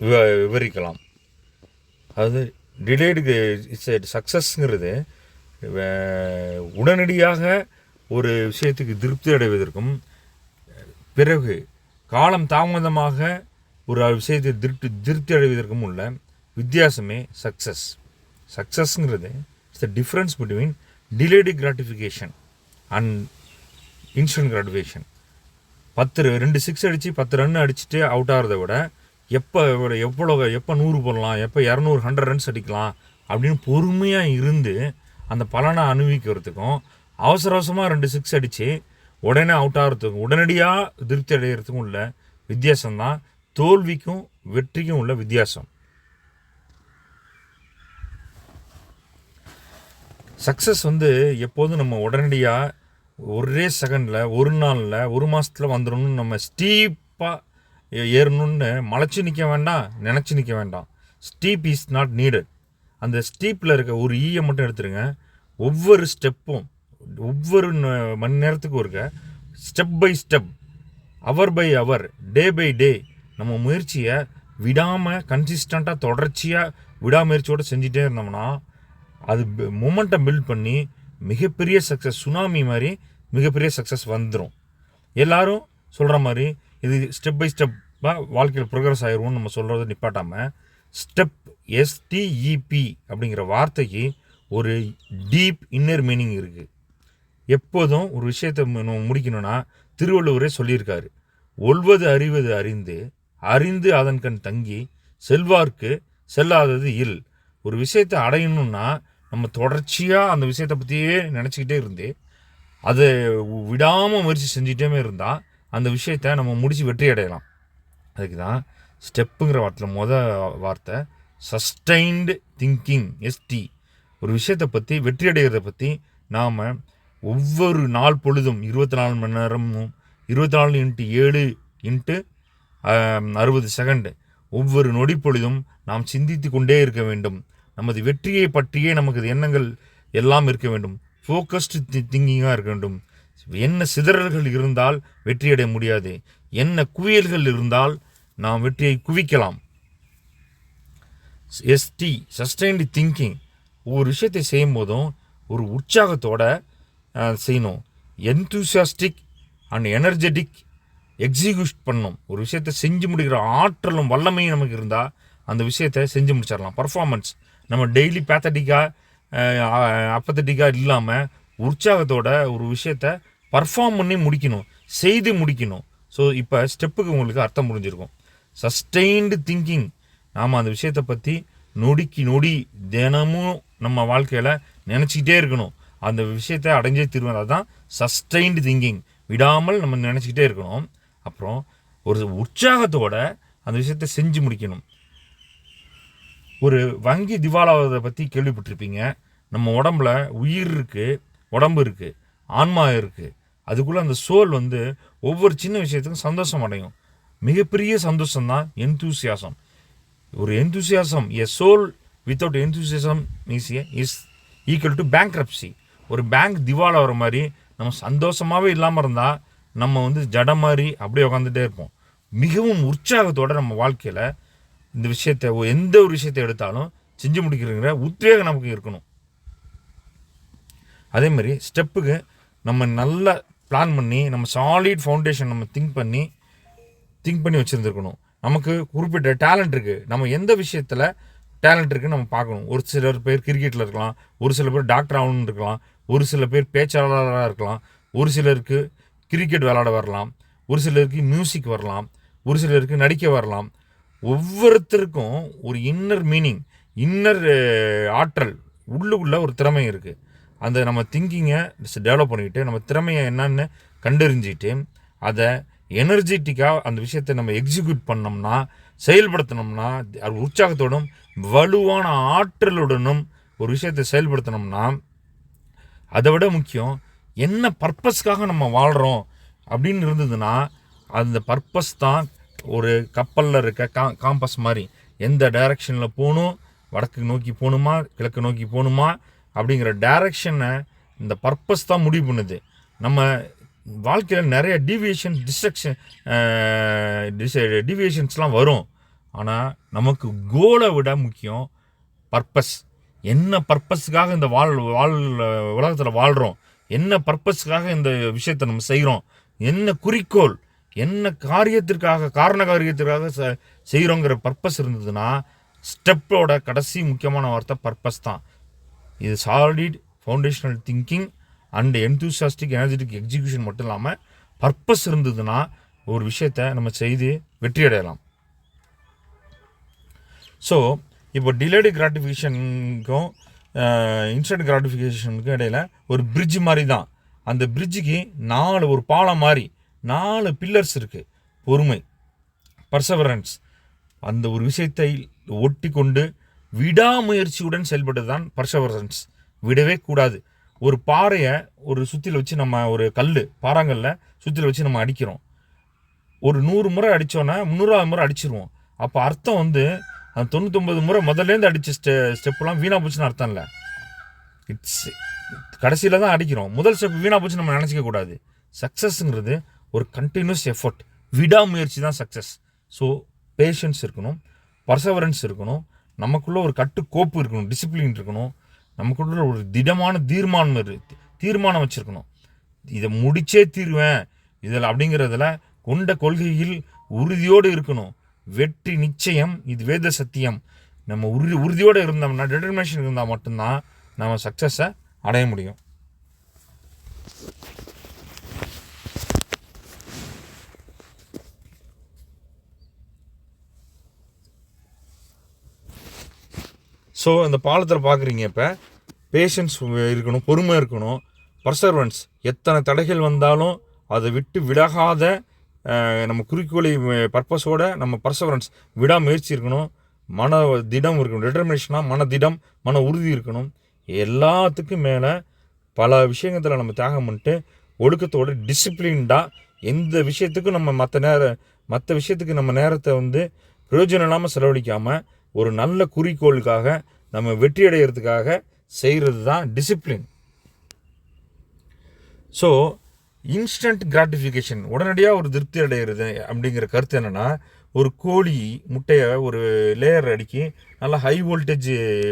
விவ- விவரிக்கலாம். அது டிலேடு இட்ஸ் சக்ஸஸ்ங்கிறது உடனடியாக ஒரு விஷயத்துக்கு திருப்தி அடைவதற்கும் பிறகு காலம் தாமதமாக ஒரு விஷயத்தை திருப்தி திருப்தி அடைவதற்கும் உள்ள வித்தியாசமே success சக்ஸஸ்ங்கிறது it's the difference between delayed gratification and instant gratification பத்து ரெண்டு சிக்ஸ் அடித்து பத்து ரன் அடிச்சுட்டு அவுட் ஆகிறத விட எப்போ எவ்வளோ எப்போ நூறு போடலாம் எப்போ இரநூறு ஹண்ட்ரட் ரன்ஸ் அடிக்கலாம் அப்படின்னு பொறுமையாக இருந்து அந்த பலனை அனுபவிக்கிறதுக்கும் அவசர அவசரமாக ரெண்டு சிக்ஸ் அடித்து உடனே அவுட் ஆகிறதுக்கும் உடனடியாக திருப்தி அடைகிறதுக்கும் உள்ள வித்தியாசம்தான். தோல்விக்கும் வெற்றிக்கும் உள்ள வித்தியாசம். சக்ஸஸ் வந்து எப்போதும் நம்ம உடனடியாக ஒரே செகண்டில் ஒரு நாளில் ஒரு மாதத்தில் வந்துடணும்னு நம்ம ஸ்டீப்பாக ஏறணும்னு மலைச்சு நிற்க வேண்டாம் நினச்சி நிற்க வேண்டாம். ஸ்டீப் இஸ் நாட் நீடட் அந்த ஸ்டீப்பில் இருக்க ஒரு ஈயை மட்டும் எடுத்துருங்க. ஒவ்வொரு ஸ்டெப்பும் ஒவ்வொரு மணி நேரத்துக்கும் இருக்க step by step hour by hour day by day நம்ம முயற்சியை விடாமல் கன்சிஸ்டண்ட்டாக தொடர்ச்சியாக விடாமுயற்சியோடு செஞ்சுட்டே இருந்தோம்னா அது மூமெண்ட்டை பில்ட் பண்ணி மிகப்பெரிய சக்ஸஸ் சுனாமி மாதிரி மிகப்பெரிய சக்ஸஸ் வந்துடும் எல்லாரும் சொல்கிற மாதிரி இது ஸ்டெப் பை ஸ்டெப்பாக வாழ்க்கையில் ப்ரோக்ரஸ் ஆயிரும்னு நம்ம சொல்கிறத நிப்பாட்டாமல் ஸ்டெப் எஸ்டிஇபி அப்படிங்கிற வார்த்தைக்கு ஒரு டீப் இன்னர் மீனிங் இருக்குது எப்போதும் ஒரு விஷயத்தை முடிக்கணும்னா திருவள்ளுவரே சொல்லியிருக்காரு. ஒல்வது அறிவது அறிந்து அறிந்து அதன் கண் தங்கி செல்வார்க்கு செல்லாதது இல். ஒரு விஷயத்தை அடையணும்னா நம்ம தொடர்ச்சியாக அந்த விஷயத்தை பற்றியே நினச்சிக்கிட்டே இருந்து அதை விடாமல் முயற்சி செஞ்சிட்டே இருந்தால் அந்த விஷயத்தை நம்ம முடிச்சு வெற்றி அடையலாம் அதுக்கு தான் ஸ்டெப்புங்கிற வார்த்தையில் மொதல் வார்த்தை சஸ்டைன்டு திங்கிங் எஸ்டி ஒரு விஷயத்தை பற்றி வெற்றி அடைகிறத பற்றி நாம் ஒவ்வொரு நாள் பொழுதும் இருபத்தி நாலு மணி நேரமும் இருபத்தி நாலு இன்ட்டு ஏழு இன்ட்டு அறுபது செகண்டு ஒவ்வொரு நொடி பொழுதும் நாம் சிந்தித்து கொண்டே இருக்க வேண்டும். நமது வெற்றியை பற்றியே நமக்கு எண்ணங்கள் எல்லாம் இருக்க வேண்டும். ஃபோக்கஸ்டு திங்கிங்காக இருக்க வேண்டும். என்ன சிதறல்கள் இருந்தால் வெற்றியடைய முடியாது. என்ன குவியல்கள் இருந்தால் நாம் வெற்றியை குவிக்கலாம். எஸ்டி சஸ்டைன்டு திங்கிங் ஒவ்வொரு விஷயத்தை செய்யும் போதும் ஒரு உற்சாகத்தோட செய்யணும். என்தூசியாஸ்டிக் அண்ட் எனர்ஜெட்டிக் எக்ஸிக்யூட் பண்ணணும். ஒரு விஷயத்தை செஞ்சு முடிக்கிற ஆற்றலும் வல்லமையும் நமக்கு இருந்தால் அந்த விஷயத்தை செஞ்சு முடிச்சிடலாம். பர்ஃபார்மன்ஸ் நம்ம டெய்லி பேத்தட்டிக்காக அப்பத்தட்டிக்காக இல்லாமல் உற்சாகத்தோட ஒரு விஷயத்த பர்ஃபார்ம் பண்ணி முடிக்கணும் செய்து முடிக்கணும். ஸோ இப்போ ஸ்டெப்புக்கு உங்களுக்கு அர்த்தம் புரிஞ்சிருக்கும். சஸ்டெயின்டு திங்கிங் நாம் அந்த விஷயத்தை பற்றி நொடிக்கு நொடி தினமும் நம்ம வாழ்க்கையில் நினச்சிக்கிட்டே இருக்கணும். அந்த விஷயத்தை அடைஞ்சே திரும்ப அதுதான் சஸ்டெயின்டு திங்கிங் விடாமல் நம்ம நினச்சிக்கிட்டே இருக்கணும். அப்புறம் ஒரு உற்சாகத்தோட அந்த விஷயத்தை செஞ்சு முடிக்கணும். ஒரு வங்கி திவாலாவதை பற்றி கேள்விப்பட்டிருப்பீங்க. நம்ம உடம்புல உயிர் இருக்குது உடம்பு இருக்குது ஆன்மா இருக்குது அதுக்குள்ளே அந்த சோல் வந்து ஒவ்வொரு சின்ன விஷயத்துக்கும் சந்தோஷம் அடையும். மிகப்பெரிய சந்தோஷம் தான் எந்தூசியாசம் ஒரு enthusiasm a soul without enthusiasm is is equal to bankruptcy ஒரு பேங்க் திவாலா வர மாதிரி நம்ம சந்தோஷமாகவே இல்லாமல் இருந்தால் நம்ம வந்து ஜட மாதிரி அப்படியே உட்காந்துட்டே இருப்போம். மிகவும் உற்சாகத்தோடு நம்ம வாழ்க்கையில் இந்த விஷயத்தை எந்த ஒரு விஷயத்தை எடுத்தாலும் செஞ்சு முடிக்கிறங்கிற உத்வேகம் நமக்கு இருக்கணும். அதே மாதிரி ஸ்டெப்புக்கு நம்ம நல்லா பிளான் பண்ணி நம்ம சாலிட் ஃபவுண்டேஷன் நம்ம திங்க் பண்ணி திங்க் பண்ணி வச்சுருந்துருக்கணும். நமக்கு குறிப்பிட்ட டேலண்ட் இருக்குது நம்ம எந்த விஷயத்தில் டேலண்ட் இருக்குன்னு நம்ம பார்க்கணும். ஒரு சிலர் பேர் கிரிக்கெட்டில் இருக்கலாம் ஒரு சில பேர் டாக்டர் ஆகணும்னு இருக்கலாம் ஒரு சில பேர் பேச்சாளராக இருக்கலாம் ஒரு சிலருக்கு கிரிக்கெட் விளாட வரலாம் ஒரு சிலருக்கு மியூசிக் வரலாம் ஒரு சிலருக்கு நடிக்க வரலாம். ஒவ்வொருத்தருக்கும் ஒரு இன்னர் மீனிங் இன்னர் ஆற்றல் உள்ளுக்குள்ளே ஒரு திறமை இருக்குது அந்த நம்ம திங்கிங்கை டெவலப் பண்ணிக்கிட்டு நம்ம திறமையை என்னன்னு கண்டறிஞ்சிட்டு அதை எனர்ஜெட்டிக்காக அந்த விஷயத்தை நம்ம எக்ஸிக்யூட் பண்ணோம்னா செயல்படுத்தினோம்னா அது உற்சாகத்தோடும் வலுவான ஆற்றலுடனும் ஒரு விஷயத்தை செயல்படுத்தினோம்னா அதை விட முக்கியம் என்ன பர்பஸ்க்காக நம்ம வாழ்கிறோம் அப்படின்னு இருந்ததுன்னா அந்த பர்பஸ் தான் ஒரு கப்பலில் இருக்க கா காம்பஸ் மாதிரி எந்த டைரக்ஷனில் போகணும் வடக்கு நோக்கி போகணுமா கிழக்கு நோக்கி போகணுமா அப்படிங்கிற டைரக்ஷனை இந்த பர்பஸ் தான் முடிவு பண்ணுது. நம்ம வாழ்க்கையில் நிறைய டிவியேஷன் டிஸ்ட்ரக்ஷன் டிவியேஷன்ஸ்லாம் வரும். ஆனால் நமக்கு கோலை விட முக்கியம் பர்பஸ் என்ன பர்பஸுக்காக இந்த வாழ் வாழ் உலகத்தில் வாழ்கிறோம் என்ன பர்பஸ்க்காக இந்த விஷயத்தை நம்ம செய்கிறோம் என்ன குறிக்கோள்? என்ன காரியத்திற்காக காரண காரியத்திற்காக செ- செய்கிறோங்கிற பர்பஸ் இருந்ததுன்னா ஸ்டெப்போட கடைசி முக்கியமான வார்த்தை பர்பஸ் தான். இது solid foundational thinking and enthusiastic energetic execution மட்டும் இல்லாமல் பர்பஸ் இருந்ததுன்னா ஒரு விஷயத்தை நம்ம செய்து வெற்றி அடையலாம் ஸோ இப்போ டிலேடு கிராட்டிஃபிகேஷனுக்கும் இன்ஸ்டன்ட் கிராட்டிஃபிகேஷனுக்கும் இடையில ஒரு பிரிட்ஜ் மாதிரி தான். அந்த பிரிட்ஜுக்கு நாலு ஒரு பாலம் மாதிரி நாலு பில்லர்ஸ் இருக்குது பொறுமை பர்சவரன்ஸ் அந்த ஒரு விஷயத்தை ஒட்டி கொண்டு விடாமுயற்சியுடன் செயல்பட்டது தான் பர்சவரன்ஸ் விடவே கூடாது. ஒரு பாறையை ஒரு சுற்றியில் வச்சு நம்ம ஒரு கல் பாறாங்கல்ல சுற்றியில் வச்சு நம்ம அடிக்கிறோம். ஒரு நூறு முறை அடித்தோன்னா முந்நூறாவது முறை அடிச்சிருவோம். அப்போ அர்த்தம் வந்து அந்த தொண்ணூத்தொம்பது முறை முதல்லேருந்து அடித்த ஸ்டெ ஸ்டெப்லாம் வீணாக போச்சுன்னு அர்த்தம் இல்லை இட்ஸ் கடைசியில் தான் அடிக்கிறோம். முதல் ஸ்டெப் வீணாக போச்சு நம்ம நினச்சிக்க கூடாது. சக்ஸஸ்ங்கிறது ஒரு கண்டினியூஸ் எஃபர்ட் விடாமுயற்சி தான் சக்ஸஸ் ஸோ பேஷன்ஸ் இருக்கணும். பர்சவரன்ஸ் இருக்கணும். நமக்குள்ளே ஒரு கட்டுக்கோப்பு இருக்கணும் டிசிப்ளின் இருக்கணும். நமக்குள்ள ஒரு திடமான தீர்மானம் தீர்மானம் வச்சுருக்கணும். இதை முடிச்சே தீருவேன். இதில் அப்படிங்கிறதுல கொண்ட கொள்கையில் உறுதியோடு இருக்கணும். வெற்றி நிச்சயம் இது வேத சத்தியம். நம்ம உறுதி உறுதியோடு இருந்தோம்னா டெட்டர்மினேஷன் இருந்தால் மட்டும்தான் நம்ம சக்ஸஸை அடைய முடியும். ஸோ இந்த பாலத்தில் பார்க்குறீங்க இப்போ பேஷன்ஸ் இருக்கணும் பொறுமை இருக்கணும் பர்சர்வன்ஸ் எத்தனை தடைகள் வந்தாலும் அதை விட்டு விலகாத நம்ம குறிக்கோளை பர்பஸோட நம்ம பர்சவரன்ஸ் விடாமுயற்சி இருக்கணும் மன திடம் இருக்கணும். டிட்டர்மினேஷனாக மன திடம் மன உறுதி இருக்கணும். எல்லாத்துக்கும் மேலே பல விஷயத்தில் நம்ம தியாகம் பண்ணிட்டு ஒழுக்கத்தோட டிசிப்ளின்டாக எந்த விஷயத்துக்கும் நம்ம மற்ற நேர மற்ற விஷயத்துக்கு நம்ம நேரத்தை வந்து பிரயோஜனம் இல்லாமல் செலவழிக்காமல் ஒரு நல்ல குறிக்கோளுக்காக நம்ம வெற்றி அடைகிறதுக்காக செய்கிறது தான் டிசிப்ளின் ஸோ இன்ஸ்டன்ட் கிராட்டிஃபிகேஷன் உடனடியாக ஒரு திருப்தி அடைகிறது அப்படிங்கிற கருத்து என்னென்னா ஒரு கோழி முட்டையை ஒரு லேயர் அடுக்கி நல்லா ஹை வோல்டேஜ்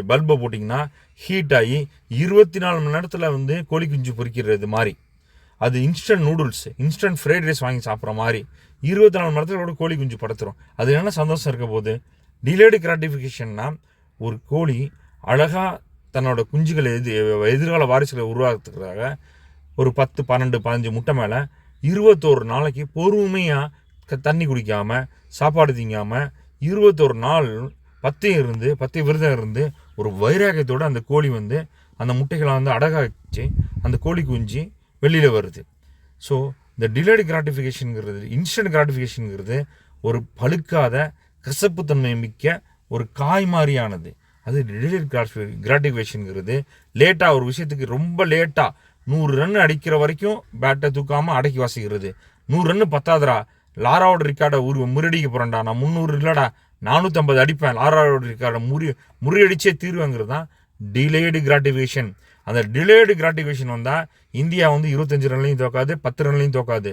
பல்பை போட்டிங்கன்னா ஹீட் ஆகி இருபத்தி நாலு மணி நேரத்தில் வந்து கோழி குஞ்சு பொறிக்கிறது மாதிரி. அது instant noodles instant fried rice வாங்கி சாப்பிட்ற மாதிரி. இருபத்தி நாலு மணி நேரத்தில் கூட கோழி குஞ்சு படுத்துரும். அது என்ன சந்தோஷம் இருக்க போகுது? டிலேடு கிராட்டிஃபிகேஷன்னா ஒரு கோழி அழகாக தன்னோட குஞ்சுகளை எது எதிர்கால வாரிசுகளை உருவாக்குறதுக்காக ஒரு பத்து பன்னெண்டு பதினஞ்சு முட்டை மேலே இருபத்தோரு நாளைக்கு பொறுமையாக தண்ணி குடிக்காமல் சாப்பாடு திங்காமல் இருபத்தோரு நாள் பத்தையும் இருந்து பத்து விரதம் இருந்து ஒரு வைராகியத்தோடு அந்த கோழி வந்து அந்த முட்டைகளை வந்து அடகா வச்சு அந்த கோழி குஞ்சு வெளியில் வருது. ஸோ இந்த டிலேடு கிராட்டிஃபிகேஷனுங்கிறது இன்ஸ்டன்ட் கிராட்டிஃபிகேஷனுங்கிறது ஒரு பழுக்காத கசப்புத்தன்மை மிக்க ஒரு காய் மாதிரியானது அது டிலேடு கிராட்டிஃபிகேஷனுங்கிறது லேட்டாக ஒரு விஷயத்துக்கு ரொம்ப லேட்டாக நூறு ரன் அடிக்கிற வரைக்கும் பேட்டை தூக்காமல் அடக்கி வாசிக்கிறது. நூறு ரன்னு பத்தாதுடா? லாராவோட ரிக்கார்டை உரு முறியடிக்க போகிறேன்டா நான் முந்நூறு இல்லைடா. நானூற்றம்பது அடிப்பேன். லாராவோட ரிக்கார்டை முறி முறியடிச்சே தீர்வுங்கிறது தான் டிலேடு கிராட்டிஃபிகேஷன் அந்த டிலேடு கிராட்டிஃபிகேஷன் வந்தால் இந்தியா வந்து இருபத்தஞ்சு ரன்லையும் தோக்காது பத்து ரன்லையும் தோக்காது.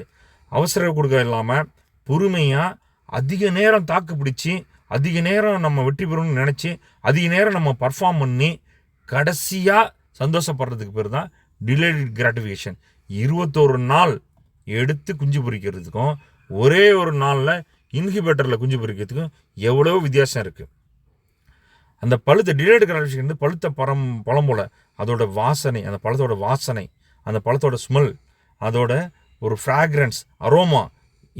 அவசரம் கொடுக்க இல்லாமல் பொறுமையாக அதிக நேரம் தாக்கு பிடிச்சி அதிக நேரம் நம்ம வெற்றி பெறணும்னு நினச்சி அதிக நேரம் நம்ம பர்ஃபார்ம் பண்ணி கடைசியாக சந்தோஷப்படுறதுக்கு பேர் தான் டிலேடு கிராட்டிஃபிகேஷன் இருபத்தோரு நாள் எடுத்து குஞ்சு பொரிக்கிறதுக்கும் ஒரே ஒரு நாளில் இன்ஹிபேட்டரில் குஞ்சு பொறிக்கிறதுக்கும் எவ்வளோ வித்தியாசம் இருக்குது அந்த பழுத்த டிலேட் கிராட்டிஃபிகேஷன் வந்து பழுத்த பழம் பழம் போல் அதோட வாசனை அந்த பழத்தோட வாசனை அந்த பழத்தோட ஸ்மெல் அதோட ஒரு ஃப்ராக்ரன்ஸ் அரோமா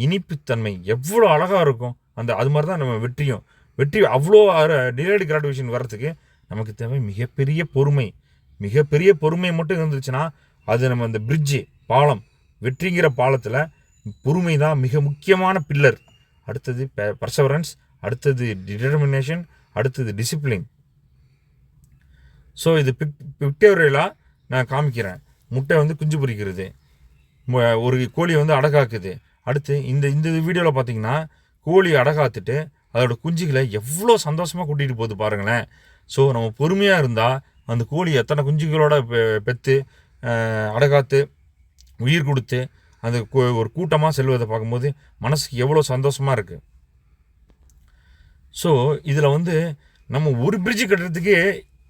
இனிப்புத்தன்மை எவ்வளோ அழகாக இருக்கும். அந்த அது மாதிரி தான் நம்ம வெற்றியும். வெற்றி அவ்வளோ டிலேடு கிராட்டிஃபிகேஷன் வர்றதுக்கு நமக்கு தேவை மிகப்பெரிய பொறுமை. மிகப்பெரிய பொறுமை மட்டும் இருந்துச்சுன்னா அது நம்ம இந்த பிரிட்ஜு பாலம் வெற்றிங்கிற பாலத்தில் பொறுமை தான் மிக முக்கியமான பில்லர் அடுத்தது பர்சவரன்ஸ் அடுத்தது டிட்டர்மினேஷன் அடுத்தது டிசிப்ளின் ஸோ இது பிக் பிக்டோரியலாக நான் காமிக்கிறேன். முட்டை வந்து குஞ்சு பொரிக்கிறது. ஒரு கோழியை வந்து அடகாக்குது அடுத்து இந்த இந்த வீடியோவில் பார்த்தீங்கன்னா கோழி அடகாத்துட்டு அதோட குஞ்சுகளை எவ்வளோ சந்தோஷமாக கூட்டிகிட்டு போகுது பாருங்களேன். ஸோ நம்ம பொறுமையாக இருந்தால் அந்த கோழி எத்தனை குஞ்சுகளோட பெ- அடகாத்து உயிர் கொடுத்து அந்த ஒரு கூட்டமாக செல்வதை பார்க்கும்போது மனசுக்கு எவ்வளோ சந்தோஷமாக இருக்குது ஸோ இதில் வந்து நம்ம ஒரு பிரிட்ஜ் கட்டுறதுக்கே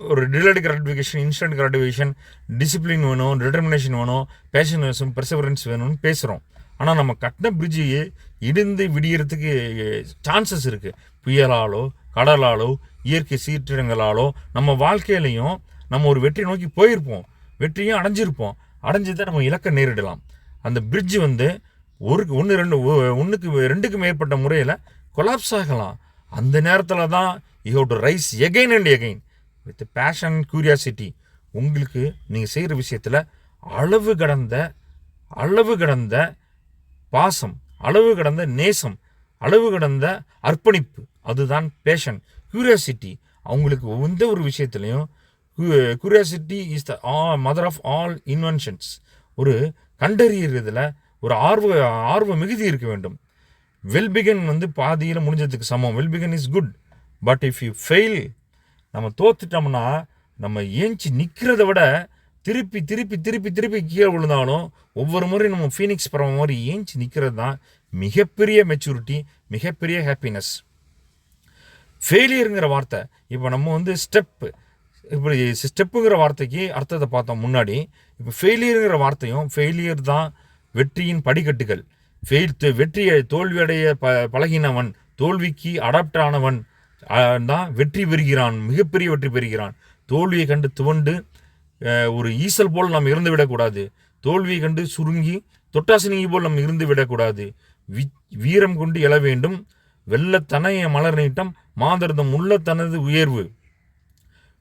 ஒரு delayed gratification instant gratification discipline வேணும் டிட்டர்மினேஷன் வேணும் பேஷன் வேணும் பெர்சவரன்ஸ் வேணும்னு பேசுகிறோம் ஆனால் நம்ம கட்டின பிரிட்ஜு இடிந்து விடியறதுக்கு சான்சஸ் இருக்குது புயலாலோ கடலாலோ இயற்கை சீற்றங்களாலோ நம்ம வாழ்க்கையிலையும் நம்ம ஒரு வெற்றி நோக்கி போயிருப்போம். வெற்றியும் அடைஞ்சிருப்போம். அடைஞ்சு தான் நம்ம இலக்கை நேரிடலாம். அந்த பிரிட்ஜு வந்து ஒரு ஒன்று ரெண்டு ஒ- ரெண்டுக்கு மேற்பட்ட முறையில் கொலாப்ஸ் ஆகலாம். அந்த நேரத்தில் தான் you have to rise again and again with passion curiosity உங்களுக்கு நீங்கள் செய்கிற விஷயத்தில் அளவு கடந்த அளவு கடந்த பாசம் அளவு கடந்த நேசம் அளவு கடந்த அர்ப்பணிப்பு. அதுதான் பேஷன் க்யூரியாசிட்டி அவங்களுக்கு எந்த ஒரு விஷயத்துலையும் curiosity is the mother of all inventions ஒரு கண்டறியறதுல ஒரு ஆர்வ ஆர்வ மிகுதி இருக்க வேண்டும். வெல்பிகன் வந்து பாதியில் முடிஞ்சதுக்கு சமம். Well begun is good but if you fail நம்ம தோத்துட்டோம்னா நம்ம ஏஞ்சி நிற்கிறத விட திருப்பி திருப்பி திருப்பி திருப்பி கீழே விழுந்தாலும் ஒவ்வொரு முறையும் நம்ம ஃபீனிக்ஸ் பறவை மாதிரி ஏஞ்சி நிற்கிறது தான் மிகப்பெரிய மெச்சூரிட்டி மிகப்பெரிய ஹாப்பினஸ் ஃபெயிலியருங்கிற வார்த்தை இப்போ நம்ம வந்து ஸ்டெப்பு இப்படி ஸ்டெப்புங்கிற வார்த்தைக்கு அர்த்தத்தை பார்த்தோம் முன்னாடி. இப்போ ஃபெயிலியருங்கிற வார்த்தையும் ஃபெயிலியர் தான் வெற்றியின் படிக்கட்டுகள். ஃபெயில் வெற்றியை தோல்வியடைய ப பழகினவன் தோல்விக்கு அடாப்ட் ஆனவன் தான் வெற்றி பெறுகிறான் மிகப்பெரிய வெற்றி பெறுகிறான். தோல்வியை கண்டு துவண்டு ஒரு ஈசல் போல் நாம் இருந்து விடக்கூடாது. தோல்வியை கண்டு சுருங்கி தொட்டாசினிங்கி போல் நாம் இருந்து விடக்கூடாது. வி- வீரம் கொண்டு எழ வேண்டும். வெள்ளத்தனைய மலர் நீட்டம் மாதர்தம் உள்ள தனது உயர்வு.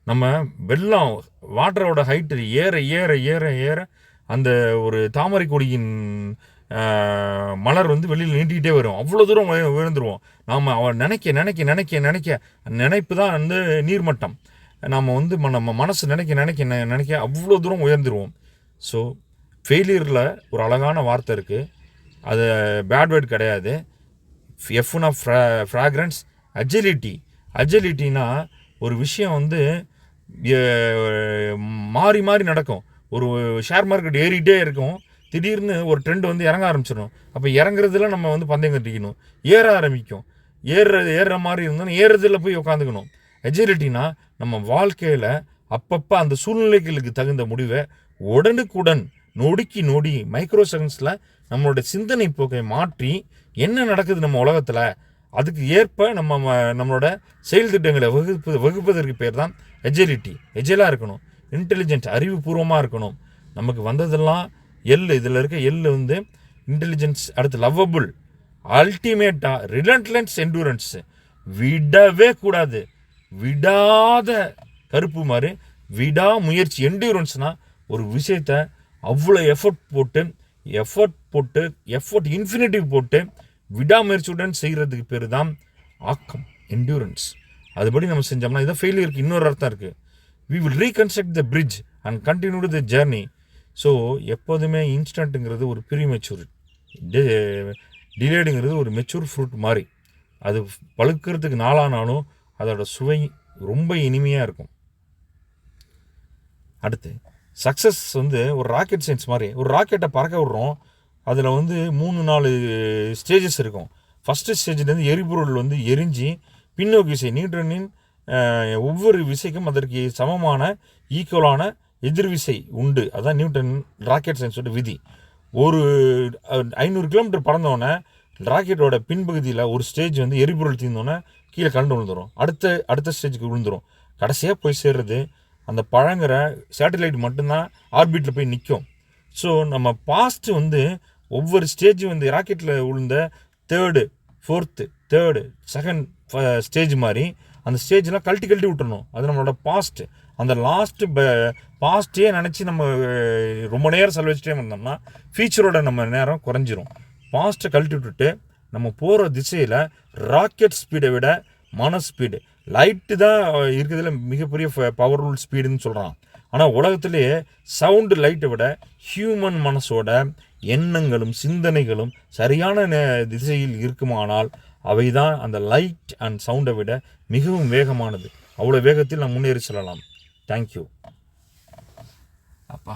நம்ம வெள்ளம் வாட்டரோட ஹைட்டு ஏற ஏற ஏற ஏற அந்த ஒரு தாமரை கொடியின் மலர் வந்து வெளியில் நீட்டிக்கிட்டே வரும். அவ்வளோ தூரம் விழுந்துருவோம் உயர்ந்துருவோம். நாம் அவன் நினைக்க நினைக்க நினைக்க நினைக்க நினைப்பு தான் வந்து நீர்மட்டம். நாம் வந்து ம- நம்ம மனசு நினைக்க நினைக்க நெ- நினைக்க அவ்வளோ தூரம் உயர்ந்துருவோம். ஸோ ஃபெயிலியரில் ஒரு அழகான வார்த்தை இருக்குது அது பேட் வேர்ட் கிடையாது. எஃப்னா ஃப்ரா ஃப்ராக்ரன்ஸ் அஜிலிட்டி அஜிலிட்டினா ஒரு விஷயம் வந்து மாறி மாறி நடக்கும். ஒரு ஷேர் மார்க்கெட் ஏறிட்டே இருக்கும். திடீர்னு ஒரு ட்ரெண்ட் வந்து இறங்க ஆரம்பிச்சிடும் அப்போ இறங்குறதுல நம்ம வந்து பந்தயம் கட்டிக்கணும். ஏற ஆரம்பிக்கும். ஏறுறது ஏறுற மாதிரி இருந்தாலும் ஏறுறதுல போய் உட்காந்துக்கணும் எஜிலிட்டினா நம்ம வாழ்க்கையில் அப்பப்போ அந்த சூழ்நிலைகளுக்கு தகுந்த முடிவை உடனுக்குடன் நொடிக்கு நொடி மைக்ரோ செகண்ட்ஸில் நம்மளோட சிந்தனை போக்கை மாற்றி என்ன நடக்குது நம்ம உலகத்தில் அதுக்கு ஏற்ப நம்ம ம- நம்மளோட செயல் திட்டங்களை வகுப்பு வகுப்பதற்கு பேர் தான் எஜிலிட்டி எஜிலாக இருக்கணும். இன்டெலிஜென்ட் அறிவுபூர்வமாக இருக்கணும். நமக்கு வந்ததெல்லாம் எல் இதில் இருக்க எல் வந்து இன்டெலிஜென்ஸ் அடுத்து லவ்வபுள் அல்டிமேட்டாக ரிலண்ட்லன்ஸ் என்டூரன்ஸு விடவே கூடாது. விடாத கருப்பு மாதிரி விடா முயற்சி என்டூரன்ஸ்னா ஒரு விஷயத்த அவ்வளோ எஃபர்ட் போட்டு எஃபர்ட் போட்டு எஃபர்ட் இன்ஃபினிட்டிவ் போட்டு விடாமுயற்சியுடன் செய்கிறதுக்கு பேர் தான் ஆக்கம். என்டூரன்ஸ் அதுபடி நம்ம செஞ்சோம்னா இதான் ஃபெயிலியருக்கு இன்னொரு அர்த்தம் இருக்குது we will reconstruct the bridge and continue the journey so எப்போதுமே இன்ஸ்டன்ட்டுங்கிறது ஒரு ப்ரீ மெச்சூர் டிலேடுங்கிறது ஒரு மெச்சூர் ஃப்ரூட் மாதிரி அது பழுக்கிறதுக்கு நாளானாலும் அதோடய சுவை ரொம்ப இனிமையாக இருக்கும். அடுத்து சக்ஸஸ் வந்து ஒரு ராக்கெட் சயின்ஸ் மாதிரி ஒரு ராக்கெட்டை பறக்க விடுறோம். அதில் வந்து மூணு நாலு ஸ்டேஜஸ் இருக்கும். ஃபஸ்ட்டு ஸ்டேஜ்லேருந்து எரிபொருள் வந்து எரிஞ்சு பின்னோக்கி விசை நியூட்டனின் ஒவ்வொரு விசைக்கும் அதற்கு சமமான ஈக்குவலான எதிர்விசை உண்டு. அதான் நியூட்டன் ராக்கெட் சயின்ஸோட விதி. ஒரு ஐநூறு கிலோமீட்டர் பறந்தோடனே ராக்கெட்டோட பின்பகுதியில் ஒரு ஸ்டேஜ் வந்து எரிபொருள் தீர்ந்தோன்னே கீழே கண்டு விழுந்துடும் அடுத்த அடுத்த ஸ்டேஜுக்கு விழுந்துடும் கடைசியாக போய் சேர்றது அந்த பழங்குற சேட்டலைட் மட்டும்தான் ஆர்பிட்டில் போய் நிற்கும் ஸோ நம்ம பாஸ்ட்டு வந்து ஒவ்வொரு ஸ்டேஜ் வந்து ராக்கெட்டில் விழுந்த third fourth third second stage மாதிரி அந்த ஸ்டேஜ்லாம் கழட்டி கழட்டி விட்டுறணும். அது நம்மளோட பாஸ்ட் அந்த லாஸ்ட்டு பாஸ்ட்டே நினச்சி நம்ம uh, ரொம்ப நேரம் செலவழிச்சிட்டே இருந்தோம்னா ஃபியூச்சரோட நம்ம நேரம் குறைஞ்சிரும். பாஸ்ட்டை கழட்டி விட்டுட்டு நம்ம போகிற திசையில் ராக்கெட் ஸ்பீடை விட மன ஸ்பீடு லைட்டு தான் இருக்கிறதுல மிகப்பெரிய பவர்ஃபுல் ஸ்பீடுன்னு சொல்கிறான் ஆனால் உலகத்திலேயே சவுண்டு லைட்டை விட ஹியூமன் மனசோட எண்ணங்களும் சிந்தனைகளும் சரியான நே- திசையில் இருக்குமானால் அவை தான் அந்த லைட் அண்ட் சவுண்டை விட மிகவும் வேகமானது. அவ்வளோ வேகத்தில் நாம் முன்னேறி செல்லலாம். தேங்க்யூ அப்பா.